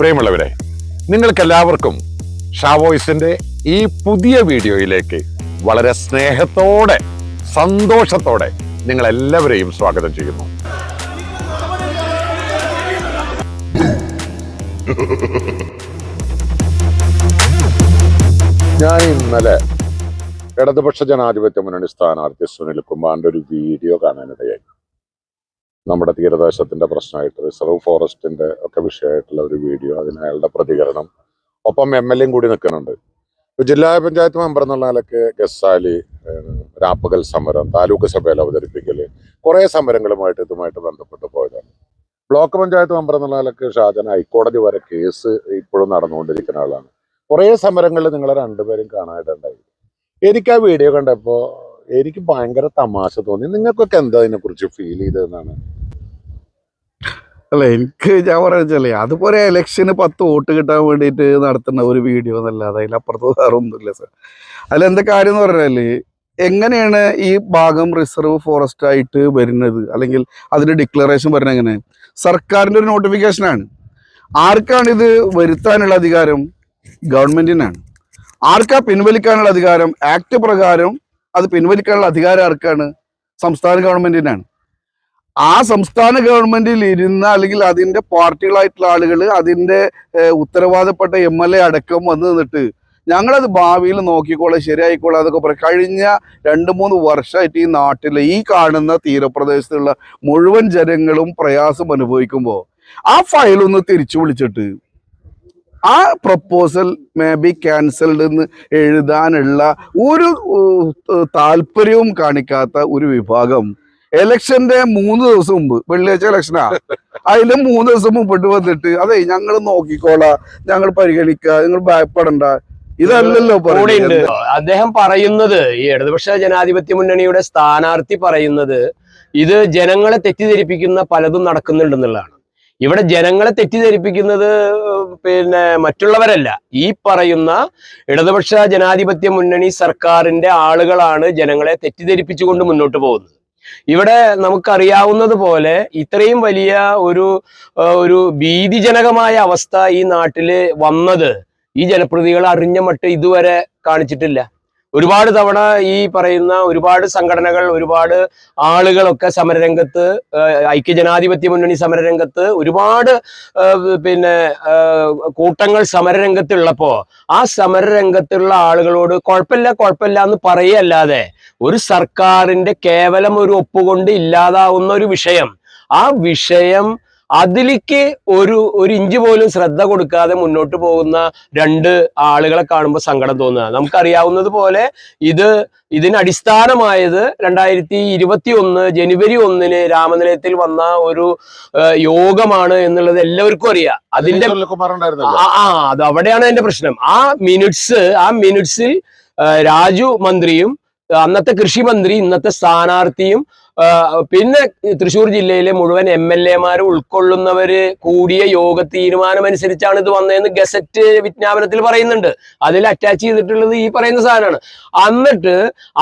പ്രിയമുള്ളവരെ നിങ്ങൾക്കെല്ലാവർക്കും ഷാവോയ്സിന്റെ ഈ പുതിയ വീഡിയോയിലേക്ക് വളരെ സ്നേഹത്തോടെ സന്തോഷത്തോടെ നിങ്ങളെല്ലാവരെയും സ്വാഗതം ചെയ്യുന്നു. ഞാൻ ഇന്നലെ ഇടതുപക്ഷ ജനാധിപത്യ മുന്നണി സ്ഥാനാർത്ഥി സുനിൽ കുമാറിന്റെ ഒരു വീഡിയോ കാണാനിടയായി. നമ്മുടെ തീരദേശത്തിന്റെ പ്രശ്നമായിട്ട് റിസർവ് ഫോറസ്റ്റിന്റെ ഒക്കെ വിഷയമായിട്ടുള്ള ഒരു വീഡിയോ അതിന് അയാളുടെ പ്രതികരണം. ഒപ്പം എം എൽ എയും കൂടി നിൽക്കുന്നുണ്ട്. ജില്ലാ പഞ്ചായത്ത് മെമ്പർ എന്നുള്ള നിലയ്ക്ക് ഗസാലി രാപ്പകൽ സമരം താലൂക്ക് സഭയിൽ അവതരിപ്പിക്കൽ കുറേ സമരങ്ങളുമായിട്ട് ഇതുമായിട്ട് ബന്ധപ്പെട്ട് പോയതാണ്. ബ്ലോക്ക് പഞ്ചായത്ത് മെമ്പർ എന്നുള്ള നിലയ്ക്ക് ഷാജൻ ഹൈക്കോടതി വരെ കേസ് ഇപ്പോഴും നടന്നുകൊണ്ടിരിക്കുന്ന ആളാണ്. കുറേ സമരങ്ങളിൽ നിങ്ങളെ രണ്ടുപേരും കാണാനായിട്ടുണ്ടായി എനിക്ക് ആ വീഡിയോ കണ്ടപ്പോൾ എനിക്ക് ഭയങ്കര തമാശ തോന്നി. നിങ്ങൾക്കൊക്കെ എന്താ അതിനെ കുറിച്ച് ഫീൽ ചെയ്തതെന്നാണ്? അല്ല എനിക്ക് ഞാൻ പറയാ അതുപോലെ ഇലക്ഷന് പത്ത് വോട്ട് കിട്ടാൻ വേണ്ടിയിട്ട് നടത്തുന്ന ഒരു വീഡിയോ എന്നല്ലാതെ അതിലപ്പുറത്ത് വേറെ സർ സാർ എന്താ കാര്യം എന്ന് പറഞ്ഞാൽ എങ്ങനെയാണ് ഈ ഭാഗം റിസർവ് ഫോറസ്റ്റ് ആയിട്ട് വരുന്നത്? അല്ലെങ്കിൽ അതിന്റെ ഡിക്ലറേഷൻ വരുന്നത് എങ്ങനെ? സർക്കാരിന്റെ ഒരു നോട്ടിഫിക്കേഷനാണ് ആർക്കാണ് ഇത് വരുത്താനുള്ള അധികാരം? ഗവൺമെന്റിനാണ്. ആർക്കാ പിൻവലിക്കാനുള്ള അധികാരം? ആക്ട് പ്രകാരം അത് പിൻവലിക്കാനുള്ള അധികാരം ആർക്കാണ്? സംസ്ഥാന ഗവൺമെന്റിനാണ്. ആ സംസ്ഥാന ഗവൺമെന്റിൽ ഇരുന്ന അല്ലെങ്കിൽ അതിന്റെ പാർട്ടികളായിട്ടുള്ള ആളുകൾ അതിന്റെ ഉത്തരവാദപ്പെട്ട എം എൽ എ അടക്കം വന്നു നിന്നിട്ട് ഞങ്ങളത് ഭാവിയിൽ നോക്കിക്കോളാം ശരിയായിക്കോളാം അതൊക്കെ പറയും കഴിഞ്ഞ രണ്ട് മൂന്ന് വർഷമായിട്ട് ഈ നാട്ടിലെ ഈ കാണുന്ന തീരപ്രദേശത്തുള്ള മുഴുവൻ ജനങ്ങളും പ്രയാസം അനുഭവിക്കുമ്പോൾ ആ ഫയൽ ഒന്ന് തിരിച്ചു വിളിച്ചിട്ട് ആ പ്രപ്പോസൽ മേ ബി ക്യാൻസൽഡ് എന്ന് എഴുതാനുള്ള ഒരു താല്പര്യവും കാണിക്കാത്ത ഒരു വിഭാഗം ഇലക്ഷന്റെ മൂന്ന് ദിവസം മുമ്പ് വെള്ളിയാഴ്ച ഇലക്ഷനാ അതിന് മൂന്ന് ദിവസം മുമ്പിട്ട് വന്നിട്ട് അതെ ഞങ്ങൾ നോക്കിക്കോളാ ഞങ്ങൾ പരിഗണിക്കുക നിങ്ങൾ ഭയപ്പെടണ്ട. ഇതല്ലല്ലോ പറയുന്നത്. അദ്ദേഹം പറയുന്നത് ഈ ഇടതുപക്ഷ ജനാധിപത്യ മുന്നണിയുടെ സ്ഥാനാർത്ഥി പറയുന്നത് ഇത് ജനങ്ങളെ തെറ്റിദ്ധരിപ്പിക്കുന്ന പലതും നടക്കുന്നുണ്ടെന്നുള്ളതാണ്. ഇവിടെ ജനങ്ങളെ തെറ്റിദ്ധരിപ്പിക്കുന്നത് പിന്നെ മറ്റുള്ളവരല്ല. ഈ പറയുന്ന ഇടതുപക്ഷ ജനാധിപത്യ മുന്നണി സർക്കാരിന്റെ ആളുകളാണ് ജനങ്ങളെ തെറ്റിദ്ധരിപ്പിച്ചുകൊണ്ട് മുന്നോട്ട് പോകുന്നത്. ഇവിടെ നമുക്കറിയാവുന്നത് പോലെ ഇത്രയും വലിയ ഒരു ഒരു ഭീതിജനകമായ അവസ്ഥ ഈ നാട്ടിൽ വന്നത് ഈ ജനപ്രതികൾ അറിഞ്ഞ മട്ട് ഇതുവരെ കാണിച്ചിട്ടില്ല. ഒരുപാട് തവണ ഈ പറയുന്ന ഒരുപാട് സംഘടനകൾ ഒരുപാട് ആളുകളൊക്കെ സമരരംഗത്ത് ഐക്യ ഐക്യജനാധിപത്യ മുന്നണി സമരരംഗത്ത് ഒരുപാട് പിന്നെ കൂട്ടങ്ങൾ സമരരംഗത്തുള്ളപ്പോ ആ സമരരംഗത്തുള്ള ആളുകളോട് കുഴപ്പമില്ല കുഴപ്പമില്ല എന്ന് പറയല്ലാതെ ഒരു സർക്കാരിന്റെ കേവലം ഒരു ഒപ്പുകൊണ്ട് ഇല്ലാതാവുന്ന ഒരു വിഷയം. ആ വിഷയം അതിലേക്ക് ഒരു ഒരു ഇഞ്ച് പോലും ശ്രദ്ധ കൊടുക്കാതെ മുന്നോട്ട് പോകുന്ന രണ്ട് ആളുകളെ കാണുമ്പോൾ സങ്കടം തോന്നുക. നമുക്കറിയാവുന്നത് പോലെ ഇത് ഇതിന് അടിസ്ഥാനമായത് രണ്ടായിരത്തി ഇരുപത്തി ഒന്ന് ജനുവരി ഒന്നിന് രാമനിലയത്തിൽ വന്ന ഒരു യോഗമാണ് എന്നുള്ളത് എല്ലാവർക്കും അറിയാം. അതിന്റെ ആ അത് അവിടെയാണ് എന്റെ പ്രശ്നം. ആ മിനിറ്റ്സ് ആ മിനിറ്റ്സിൽ രാജു മന്ത്രിയും അന്നത്തെ കൃഷി മന്ത്രി ഇന്നത്തെ സ്ഥാനാർത്ഥിയും പിന്നെ തൃശൂർ ജില്ലയിലെ മുഴുവൻ എം എൽ എമാരെ ഉൾക്കൊള്ളുന്നവര് കൂടിയ യോഗ തീരുമാനമനുസരിച്ചാണ് ഇത് വന്നതെന്ന് ഗസറ്റ് വിജ്ഞാപനത്തിൽ പറയുന്നുണ്ട്. അതിൽ അറ്റാച്ച് ചെയ്തിട്ടുള്ളത് ഈ പറയുന്ന സാധനമാണ്. എന്നിട്ട്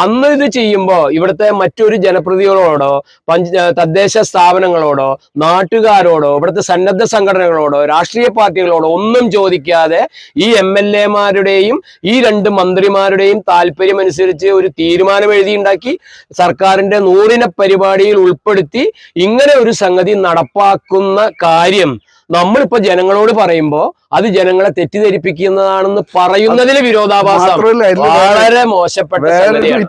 അന്ന് ഇത് ചെയ്യുമ്പോൾ ഇവിടുത്തെ മറ്റൊരു ജനപ്രതികളോടോ പഞ്ച തദ്ദേശ സ്ഥാപനങ്ങളോടോ നാട്ടുകാരോടോ ഇവിടുത്തെ സന്നദ്ധ സംഘടനകളോടോ രാഷ്ട്രീയ പാർട്ടികളോടോ ഒന്നും ചോദിക്കാതെ ഈ എം എൽ എമാരുടെയും ഈ രണ്ട് മന്ത്രിമാരുടെയും താല്പര്യം അനുസരിച്ച് ഒരു തീരുമാനം എഴുതിയുണ്ടാക്കി സർക്കാരിന്റെ നൂറിന പരിപാടിയിൽ ഉൾപ്പെടുത്തി ഇങ്ങനെ ഒരു സംഗതി നടപ്പാക്കുന്ന കാര്യം നമ്മളിപ്പോ ജനങ്ങളോട് പറയുമ്പോ അത് ജനങ്ങളെ തെറ്റിദ്ധരിപ്പിക്കുന്നതാണെന്ന് പറയുന്നതിൽ വിരോധാഭാസം. വളരെ മോശപ്പെട്ട സംഗതിയാണ്.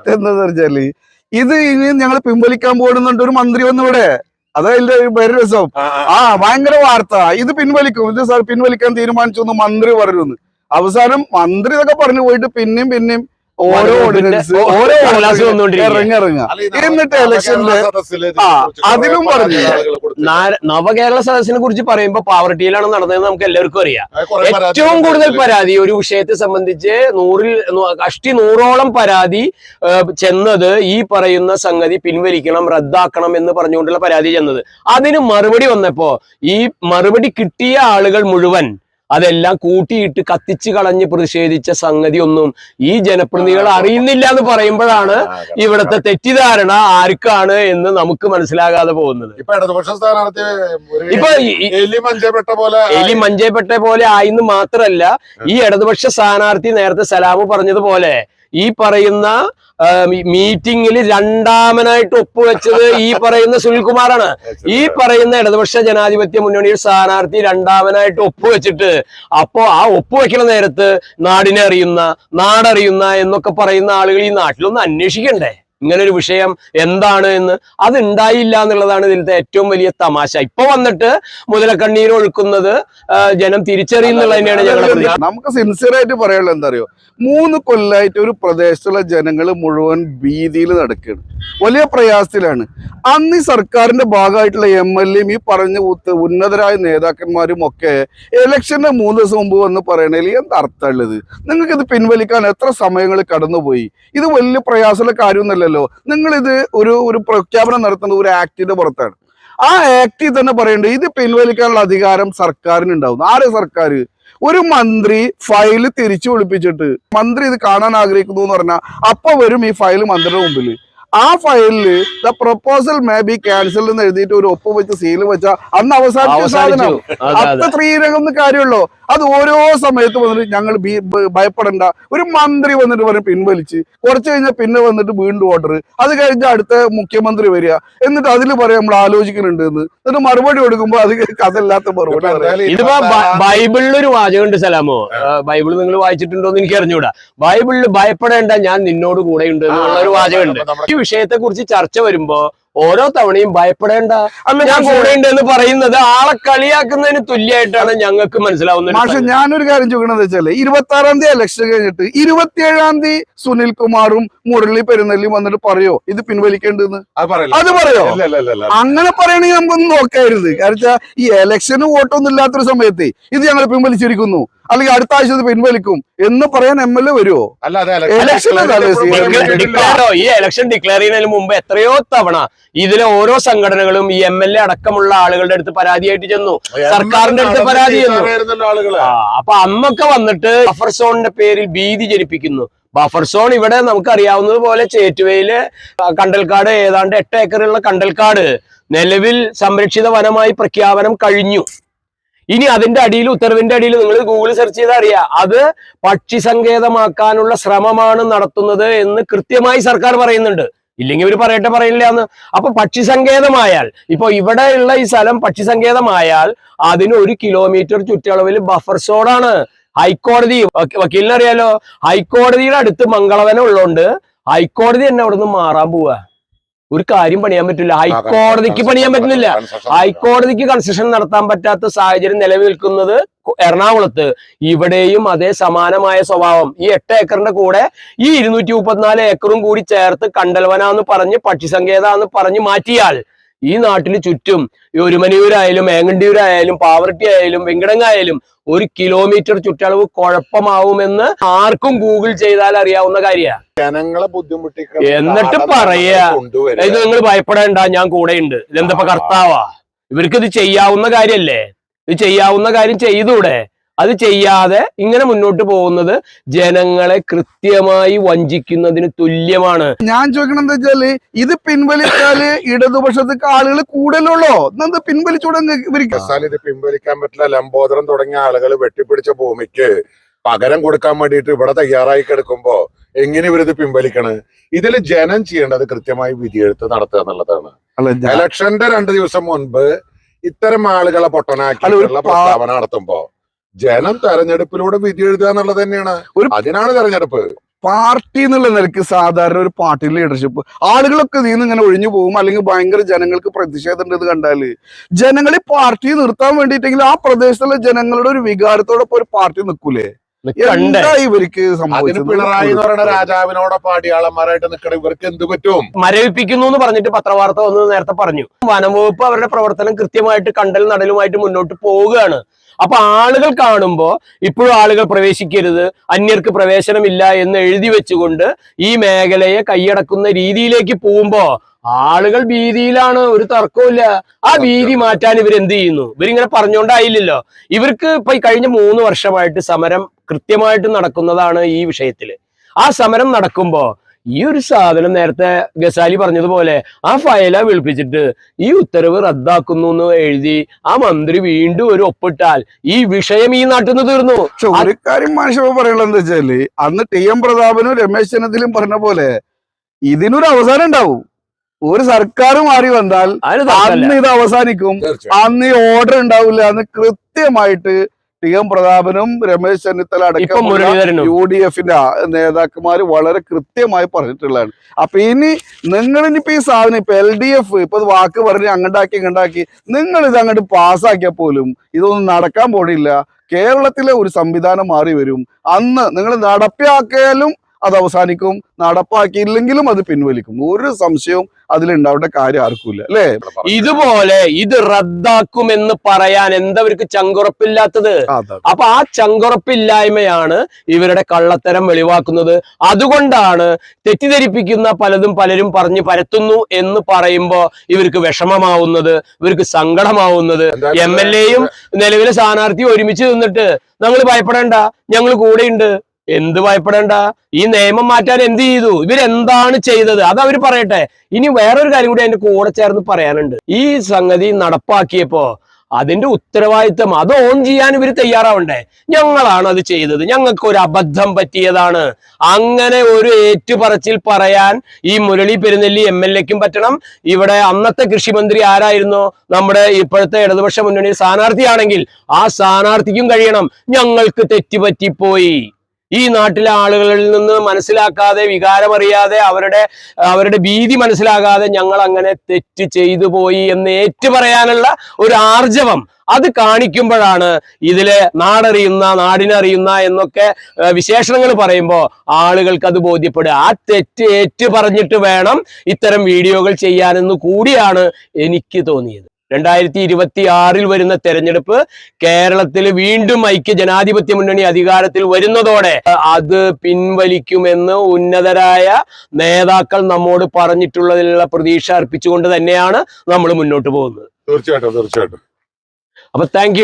ഇത് ഇനി ഞങ്ങൾ പിൻവലിക്കാൻ പോകുന്നുണ്ട് ഒരു മന്ത്രി വന്നു ഇവിടെ അതതിന്റെ വേറെ രസം. ആ ഭയങ്കര വാർത്ത. ഇത് പിൻവലിക്കും. ഇത് സാർ പിൻവലിക്കാൻ തീരുമാനിച്ചു എന്ന് മന്ത്രി പറഞ്ഞു അവസാനം മന്ത്രി ഇതൊക്കെ പറഞ്ഞു പോയിട്ട് പിന്നെയും പിന്നെയും ഓരോ ഓർഡിനൻസ് ഓരോ ക്ലാസ്. ഇറങ്ങി ഇറങ്ങുക എന്നിട്ട് ഇതിനെക്കുറിച്ച് അതിലും പറഞ്ഞു. നവകേരള സദസ്സിനെ കുറിച്ച് പറയുമ്പോൾ പാവർട്ടിയിലാണ് നടന്നതെന്ന് നമുക്ക് എല്ലാവർക്കും അറിയാം. ഏറ്റവും കൂടുതൽ പരാതി ഒരു വിഷയത്തെ സംബന്ധിച്ച് നൂറിൽ അഷ്ടി നൂറോളം പരാതി ചെന്നത് ഈ പറയുന്ന സംഗതി പിൻവലിക്കണം റദ്ദാക്കണം എന്ന് പറഞ്ഞുകൊണ്ടുള്ള പരാതി ചെന്നത്. അതിന് മറുപടി വന്നപ്പോ ഈ മറുപടി കിട്ടിയ ആളുകൾ മുഴുവൻ അതെല്ലാം കൂട്ടിയിട്ട് കത്തിച്ചു കളഞ്ഞ് പ്രതിഷേധിച്ച സംഗതി ഒന്നും ഈ ജനപ്രതിനിധികൾ അറിയുന്നില്ല എന്ന് പറയുമ്പോഴാണ് ഇവിടുത്തെ തെറ്റിദ്ധാരണ ആർക്കാണ് എന്ന് നമുക്ക് മനസ്സിലാകാതെ പോകുന്നത്. ഇപ്പൊ ഇടതുപക്ഷ സ്ഥാനാർത്ഥി ഒരു ഇപ്പൊ എലി മഞ്ചപ്പെട്ട പോലെ എലി മഞ്ചേപ്പെട്ട പോലെ ആയിന്ന് മാത്രല്ല ഈ ഇടതുപക്ഷ സ്ഥാനാർത്ഥി നേരത്തെ സലാമു പറഞ്ഞതുപോലെ ഈ പറയുന്ന മീറ്റിംഗിൽ രണ്ടാമനായിട്ട് ഒപ്പുവെച്ചത് ഈ പറയുന്ന സുനിൽകുമാറാണ്. ഈ പറയുന്ന ഇടതുപക്ഷ ജനാധിപത്യ മുന്നണിയുടെ സ്ഥാനാർത്ഥി രണ്ടാമനായിട്ട് ഒപ്പുവെച്ചിട്ട് അപ്പോ ആ ഒപ്പുവെക്കുന്ന നേരത്ത് നാടിനെ അറിയുന്ന നാടറിയുന്ന എന്നൊക്കെ പറയുന്ന ആളുകൾ ഈ നാട്ടിലൊന്ന് അന്വേഷിക്കണ്ടേ? ഇങ്ങനെ ഒരു വിഷയം എന്താണ് എന്ന് അത് ഉണ്ടായില്ല എന്നുള്ളതാണ് ഇതിലത്തെ ഏറ്റവും വലിയ തമാശ. ഇപ്പൊ വന്നിട്ട് മുതലക്കണ്ണീർ ഒഴുക്കുന്നത് ജനം തിരിച്ചറിയുന്നുള്ള തന്നെയാണ് നമുക്ക് സിൻസിയറായിട്ട് പറയാനുള്ളത് എന്താ അറിയോ? മൂന്ന് കൊല്ലായിട്ട് ഒരു പ്രദേശത്തുള്ള ജനങ്ങൾ മുഴുവൻ ഭീതിയിൽ നടക്കുകയാണ്. വലിയ പ്രയാസത്തിലാണ്. അന്ന് ഈ സർക്കാരിന്റെ ഭാഗമായിട്ടുള്ള എം എൽ എയും ഈ പറഞ്ഞ ഉന്നതരായ നേതാക്കന്മാരും ഒക്കെ ഇലക്ഷന്റെ മൂന്ന് ദിവസം മുമ്പ് വന്ന് പറയണതിൽ എന്താ അർത്ഥമുള്ളത്? നിങ്ങൾക്ക് ഇത് പിൻവലിക്കാൻ എത്ര സമയങ്ങൾ കടന്നുപോയി? ഇത് വലിയ പ്രയാസമുള്ള കാര്യമൊന്നുമല്ലല്ലോ. നിങ്ങൾ ഇത് ഒരു ഒരു പ്രഖ്യാപനം നടത്തുന്നത് ഒരു ആക്ടിന്റെ പുറത്താണ്. ആ ആക്ടിൽ തന്നെ പറയേണ്ടത് ഇത് പിൻവലിക്കാനുള്ള അധികാരം സർക്കാരിന് ഉണ്ടാവും ആരെ സർക്കാർ ഒരു മന്ത്രി ഫയൽ തിരിച്ചു വിളിപ്പിച്ചിട്ട്. മന്ത്രി ഇത് കാണാൻ ആഗ്രഹിക്കുന്നു എന്ന് പറഞ്ഞാൽ അപ്പൊ വരും ഈ ഫയൽ മന്ത്രിയുടെ മുമ്പിൽ ആ ഫയലിൽ the proposal may be cancel എന്ന് എഴുതിയിട്ട് ഒരു ഒപ്പ് വെച്ച് സീൽ വെച്ച അന്ന് അവസാനിച്ച സാധനം. അത് അതെ. അതെ അത്ര സ്ത്രീരകം കാര്യമുള്ളൂ. അത് ഓരോ സമയത്ത് വന്നിട്ട് ഞങ്ങൾ ഭയപ്പെടണ്ട. ഒരു മന്ത്രി വന്നിട്ട് പറയും പിൻവലിച്ച് കുറച്ച് കഴിഞ്ഞാൽ പിന്നെ വന്നിട്ട് വീണ്ടും ഓർഡർ അത് കഴിഞ്ഞ അടുത്ത മുഖ്യമന്ത്രി വരിക. എന്നിട്ട് അതിൽ പറയാം നമ്മൾ ആലോചിക്കുന്നുണ്ട് എന്ന്. എന്നിട്ട് മറുപടി കൊടുക്കുമ്പോൾ അത് കഥല്ലാത്ത മറുപടി ഇതിപ്പോ ബൈബിളിൽ ഒരു വാചകമുണ്ട് സലാമോ? ബൈബിൾ നിങ്ങൾ വായിച്ചിട്ടുണ്ടോ എന്ന് എനിക്ക് അറിഞ്ഞൂടാ ബൈബിളിൽ ഭയപ്പെടേണ്ട ഞാൻ നിന്നോട് കൂടെ ഉണ്ട് എന്നുള്ള ഒരു വാചകമുണ്ട് വിഷയത്തെ കുറിച്ച് ചർച്ച വരുമ്പോ ഓരോ തവണയും ഭയപ്പെടേണ്ട. ഞാൻ കൂടെ ഉണ്ടെന്ന് പറയുന്നത് ആളെ കളിയാക്കുന്നതിന് തുല്യമായിട്ടാണ് ഞങ്ങൾക്ക് മനസ്സിലാവുന്നത് പക്ഷെ ഞാനൊരു കാര്യം ചോദിക്കണമെന്ന് വെച്ചാൽ ഇരുപത്തി ആറാം തീയതി ഇലക്ഷൻ കഴിഞ്ഞിട്ട് ഇരുപത്തിയേഴാം തീയതി സുനിൽ കുമാറും മുരളി പെരുന്നല്ലി വന്നിട്ട് പറയോ? ഇത് പിൻവലിക്കേണ്ടെന്ന് അത് പറയില്ല. അത് പറയോ. അങ്ങനെ പറയണെങ്കിൽ നമുക്കൊന്നും നോക്കായിരുന്നു. കാരണം ഈ ഇലക്ഷന് വോട്ടൊന്നും ഇല്ലാത്തൊരു സമയത്ത് ഇത് ഞങ്ങൾ പിൻവലിച്ചിരിക്കുന്നു. അല്ലെങ്കിൽ അടുത്ത ആഴ്ച ഇത് പിൻവലിക്കും എന്ന് പറയാൻ എം എൽ എ വരുമോ ഈ ഇലക്ഷൻ ഡിക്ലെയർ ചെയ്യുന്നതിന് മുമ്പ് എത്രയോ തവണ ഇതിലെ ഓരോ സംഘടനകളും ഈ എം എൽ എ അടക്കമുള്ള ആളുകളുടെ അടുത്ത് പരാതിയായിട്ട് ചെന്നു. സർക്കാരിന്റെ അടുത്ത് പരാതി അപ്പൊ അന്നൊക്കെ വന്നിട്ട് ബഫർ സോണിന്റെ പേരിൽ ഭീതി ജനിപ്പിക്കുന്നു. ബഫർ സോൺ ഇവിടെ നമുക്കറിയാവുന്നത് പോലെ ചേറ്റുവയിൽ കണ്ടൽക്കാട് ഏതാണ്ട് എട്ട് ഏക്കറുള്ള കണ്ടൽക്കാട് നിലവിൽ സംരക്ഷിത വനമായി പ്രഖ്യാപനം കഴിഞ്ഞു. ഇനി അതിന്റെ അടിയിൽ ഉത്തരവിന്റെ അടിയിൽ നിങ്ങൾ ഗൂഗിൾ സെർച്ച് ചെയ്താൽ അറിയാം. അത് പക്ഷി സങ്കേതമാക്കാനുള്ള ശ്രമമാണ് നടത്തുന്നത് എന്ന് കൃത്യമായി സർക്കാർ പറയുന്നുണ്ട്. ഇല്ലെങ്കിൽ ഇവർ പറയട്ടെ പറയില്ല എന്ന്. അപ്പൊ പക്ഷി സങ്കേതമായാൽ ഇപ്പൊ ഇവിടെയുള്ള ഈ സ്ഥലം പക്ഷി സങ്കേതമായാൽ അതിന് ഒരു കിലോമീറ്റർ ചുറ്റളവിൽ ബഫർ സോണാണ് ഹൈക്കോടതി വക്കീലിനറിയാലോ ഹൈക്കോടതിയുടെ അടുത്ത് മംഗളവനം ഉള്ളതുകൊണ്ട് ഹൈക്കോടതി തന്നെ അവിടെ നിന്ന് മാറാൻ പോവാ. ഒരു കാര്യം പണിയാൻ പറ്റില്ല. ഹൈക്കോടതിക്ക് പണിയാൻ പറ്റുന്നില്ല. ഹൈക്കോടതിക്ക് കൺസ്ട്രക്ഷൻ നടത്താൻ പറ്റാത്ത സാഹചര്യം നിലനിൽക്കുന്നത് നിൽക്കുന്നത് എറണാകുളത്ത്. ഇവിടെയും അതേ സമാനമായ സ്വഭാവം. ഈ എട്ട് ഏക്കറിന്റെ കൂടെ ഈ ഇരുന്നൂറ്റി മുപ്പത്തിനാല് ഏക്കറും കൂടി ചേർത്ത് കണ്ടൽവന എന്ന് പറഞ്ഞ് പക്ഷിസങ്കേത എന്ന് പറഞ്ഞ് മാറ്റിയാൽ ഈ നാട്ടിൽ ചുറ്റും ഈ ഒരുമനിയൂരായാലും ഏങ്ങണ്ടിയൂരായാലും പാവർട്ടി ആയാലും വെങ്കടങ്ങായാലും ഒരു കിലോമീറ്റർ ചുറ്റളവ് കുഴപ്പമാവുമെന്ന് ആർക്കും ഗൂഗിൾ ചെയ്താൽ അറിയാവുന്ന കാര്യമാണ് ജനങ്ങളെ എന്നിട്ട് പറയാ. ഇത് നിങ്ങൾ ഭയപ്പെടേണ്ട ഞാൻ കൂടെയുണ്ട്. ഇതെന്തപ്പോ കർത്താവാ? ഇവർക്ക് ഇത് ചെയ്യാവുന്ന കാര്യല്ലേ? ഇത് ചെയ്യാവുന്ന കാര്യം ചെയ്തൂടെ? അത് ചെയ്യാതെ ഇങ്ങനെ മുന്നോട്ട് പോകുന്നത് ജനങ്ങളെ കൃത്യമായി വഞ്ചിക്കുന്നതിന് തുല്യമാണ്. ഞാൻ ചോദിക്കണം എന്താ വെച്ചാൽ ഇത് പിൻവലിച്ചാൽ ഇടതുപക്ഷത്തേക്ക് ആളുകൾ കൂടുതലുള്ളോ എന്നത് പിൻവലിച്ചൂടെ ഇത് പിൻവലിക്കാൻ പറ്റില്ല. ലംബോദരം തുടങ്ങിയ ആളുകൾ വെട്ടിപ്പിടിച്ച ഭൂമിക്ക് പകരം കൊടുക്കാൻ വേണ്ടിയിട്ട് ഇവിടെ തയ്യാറായി കിടക്കുമ്പോ എങ്ങനെ ഇവരിത് പിൻവലിക്കണ്? ഇതിൽ ജനം ചെയ്യേണ്ടത് കൃത്യമായി വിധിയെഴുത്ത് നടത്തുക എന്നുള്ളതാണ്. ഇലക്ഷന്റെ രണ്ട് ദിവസം മുൻപ് ഇത്തരം ആളുകളെ പൊട്ടനാക്കി പ്രസ്താവന നടത്തുമ്പോ ജനം തെരഞ്ഞെടുപ്പിലൂടെ വിധി എഴുതുക എന്നുള്ളത് തന്നെയാണ്. ഒരു- അതിനാണ് തെരഞ്ഞെടുപ്പ്. പാർട്ടി എന്നുള്ള നിലയ്ക്ക് സാധാരണ ഒരു പാർട്ടി ലീഡർഷിപ്പ് ആളുകളൊക്കെ നീന്ന് ഇങ്ങനെ ഒഴിഞ്ഞു പോകും അല്ലെങ്കിൽ ഭയങ്കര ജനങ്ങൾക്ക് പ്രതിഷേധം ഉണ്ടെന്ന് കണ്ടാൽ. ജനങ്ങളെ പാർട്ടി നിർത്താൻ വേണ്ടിയിട്ടെങ്കിൽ ആ പ്രദേശത്തുള്ള ജനങ്ങളുടെ ഒരു വികാരത്തോടൊപ്പം ഒരു പാർട്ടി നിൽക്കൂലേ ഇവർക്ക് പിണറായി എന്ന് പറയുന്ന രാജാവിനോടൊപ്പം അടിയാളന്മാരായിട്ട് നിൽക്കണം ഇവർക്ക് എന്ത് പറ്റും? മരവിപ്പിക്കുന്നു എന്ന് പറഞ്ഞിട്ട് പത്രവാർത്ത വന്നത് നേരത്തെ പറഞ്ഞു. വനംവകുപ്പ് അവരുടെ പ്രവർത്തനം കൃത്യമായിട്ട് കണ്ടൽ നടലുമായിട്ട് മുന്നോട്ട് പോവുകയാണ്. അപ്പൊ ആളുകൾ കാണുമ്പോൾ ഇപ്പോഴും ആളുകൾ പ്രവേശിക്കരുത് അന്യർക്ക് പ്രവേശനമില്ല എന്ന് എഴുതി വെച്ചുകൊണ്ട് ഈ മേഖലയെ കൈയടക്കുന്ന രീതിയിലേക്ക് പോകുമ്പോ ആളുകൾ ഭീതിയിലാണ് ഒരു തർക്കമില്ല ആ ഭീതി മാറ്റാൻ ഇവർ എന്ത് ചെയ്യുന്നു? ഇവരിങ്ങനെ പറഞ്ഞുകൊണ്ടായില്ലല്ലോ. ഇവർക്ക് ഇപ്പൊ ഈ കഴിഞ്ഞ മൂന്ന് വർഷമായിട്ട് സമരം കൃത്യമായിട്ട് നടക്കുന്നതാണ് ഈ വിഷയത്തിൽ. ആ സമരം നടക്കുമ്പോ ഈ ഒരു സാധനം നേരത്തെ ഗസാലി പറഞ്ഞതുപോലെ ആ ഫയല വിളിപ്പിച്ചിട്ട് ഈ ഉത്തരവ് റദ്ദാക്കുന്നു എന്ന് എഴുതി ആ മന്ത്രി വീണ്ടും ഒരു ഒപ്പിട്ടാൽ ഈ വിഷയം ഈ നാട്ടിൽ നിന്ന് തീർന്നു. പക്ഷെ ഒരു കാര്യം മനുഷ്യ പറയുള്ളത് എന്താ വെച്ചാൽ അന്ന് ടി എം പ്രതാപനും രമേശ് ചെന്നിത്തലും പറഞ്ഞ പോലെ ഇതിനൊരു അവസാനം ഉണ്ടാവും. ഒരു സർക്കാർ മാറി വന്നാൽ അന്ന് ഇത് അവസാനിക്കും. അന്ന് ഈ ഓർഡർ ഉണ്ടാവില്ല അന്ന് കൃത്യമായിട്ട് ടി എം പ്രതാപനും രമേശ് ചെന്നിത്തല അടക്കം യു ഡി എഫിന്റെ നേതാക്കന്മാർ വളരെ കൃത്യമായി പറഞ്ഞിട്ടുള്ളതാണ്. അപ്പൊ ഇനി നിങ്ങൾ ഇനിയിപ്പോ ഈ സാധനം ഇപ്പൊ എൽ ഡി എഫ് ഇപ്പൊ വാക്ക് പറഞ്ഞ് അങ്ങോട്ടാക്കി ഇങ്ങണ്ടാക്കി നിങ്ങൾ ഇത് അങ്ങോട്ട് പാസ്സാക്കിയാൽ പോലും ഇതൊന്നും നടക്കാൻ പോണില്ല. കേരളത്തിലെ ഒരു സംവിധാനം മാറി വരും. അന്ന് നിങ്ങൾ നടപ്പിലാക്കിയാലും അത് അവസാനിക്കും. നടപ്പാക്കിയില്ലെങ്കിലും അത് പിൻവലിക്കും. ഒരു സംശയവും അതിലുണ്ടാവേണ്ട കാര്യം ആർക്കുമില്ല. അല്ലേ? ഇതുപോലെ ഇത് റദ്ദാക്കുമെന്ന് പറയാൻ എന്തവർക്ക് ചങ്കുറപ്പില്ലാത്തത്? അപ്പൊ ആ ചങ്കുറപ്പില്ലായ്മയാണ് ഇവരുടെ കള്ളത്തരം വെളിവാക്കുന്നത്. അതുകൊണ്ടാണ് തെറ്റിദ്ധരിപ്പിക്കുന്ന പലതും പലരും പറഞ്ഞ് പരത്തുന്നു എന്ന് പറയുമ്പോ ഇവർക്ക് വിഷമമാവുന്നത് ഇവർക്ക് സങ്കടമാവുന്നത്. എം എൽ എയും നിലവിലെ സ്ഥാനാർത്ഥിയും ഒരുമിച്ച് നിന്നിട്ട് ഞങ്ങൾ ഭയപ്പെടേണ്ട. ഞങ്ങൾ കൂടെയുണ്ട്. എന്ത് ഭയപ്പെടേണ്ട? ഈ നിയമം മാറ്റാൻ എന്ത് ചെയ്തു? ഇവരെന്താണ് ചെയ്തത്? അത് അവർ പറയട്ടെ. ഇനി വേറൊരു കാര്യം കൂടി അതിന്റെ കൂടെ ചേർന്ന് പറയാനുണ്ട്. ഈ സംഗതി നടപ്പാക്കിയപ്പോ അതിന്റെ ഉത്തരവാദിത്തം അത് ഓൺ ചെയ്യാൻ ഇവർ തയ്യാറാവണ്ടേ? ഞങ്ങളാണ് അത് ചെയ്തത്. ഞങ്ങൾക്ക് ഒരു അബദ്ധം പറ്റിയതാണ്. അങ്ങനെ ഒരു ഏറ്റുപറച്ചിൽ പറയാൻ ഈ മുരളി പെരുന്നെല്ലി എം എൽ എക്കും പറ്റണം. ഇവിടെ അന്നത്തെ കൃഷിമന്ത്രി ആരായിരുന്നു? നമ്മുടെ ഇപ്പോഴത്തെ ഇടതുപക്ഷ മുന്നണി സ്ഥാനാർത്ഥിയാണെങ്കിൽ ആ സ്ഥാനാർത്ഥിക്കും കഴിയണം. ഞങ്ങൾക്ക് തെറ്റുപറ്റിപ്പോയി. ഈ നാട്ടിലെ ആളുകളിൽ നിന്ന് മനസ്സിലാക്കാതെ വികാരമറിയാതെ അവരുടെ അവരുടെ ഭീതി മനസ്സിലാകാതെ ഞങ്ങൾ അങ്ങനെ തെറ്റ് ചെയ്തു പോയി എന്ന് ഏറ്റുപറയാനുള്ള ഒരു ആർജവം അത് കാണിക്കുമ്പോഴാണ് ഇതിലെ നാടറിയുന്ന നാടിനറിയുന്ന എന്നൊക്കെ വിശേഷണങ്ങൾ പറയുമ്പോൾ ആളുകൾക്ക് അത് ബോധ്യപ്പെടുക. ആ തെറ്റ് ഏറ്റു പറഞ്ഞിട്ട് വേണം ഇത്തരം വീഡിയോകൾ ചെയ്യാനെന്ന് കൂടിയാണ് എനിക്ക് തോന്നിയത്. രണ്ടായിരത്തി ഇരുപത്തി ആറിൽ വരുന്ന തെരഞ്ഞെടുപ്പ് കേരളത്തിൽ വീണ്ടും ഐക്യ ജനാധിപത്യ മുന്നണി അധികാരത്തിൽ വരുന്നതോടെ അത് പിൻവലിക്കുമെന്ന് ഉന്നതരായ നേതാക്കൾ നമ്മോട് പറഞ്ഞിട്ടുള്ളതിലുള്ള പ്രതീക്ഷ അർപ്പിച്ചുകൊണ്ട് തന്നെയാണ് നമ്മൾ മുന്നോട്ട് പോകുന്നത്. തീർച്ചയായിട്ടും തീർച്ചയായിട്ടും. അപ്പൊ താങ്ക്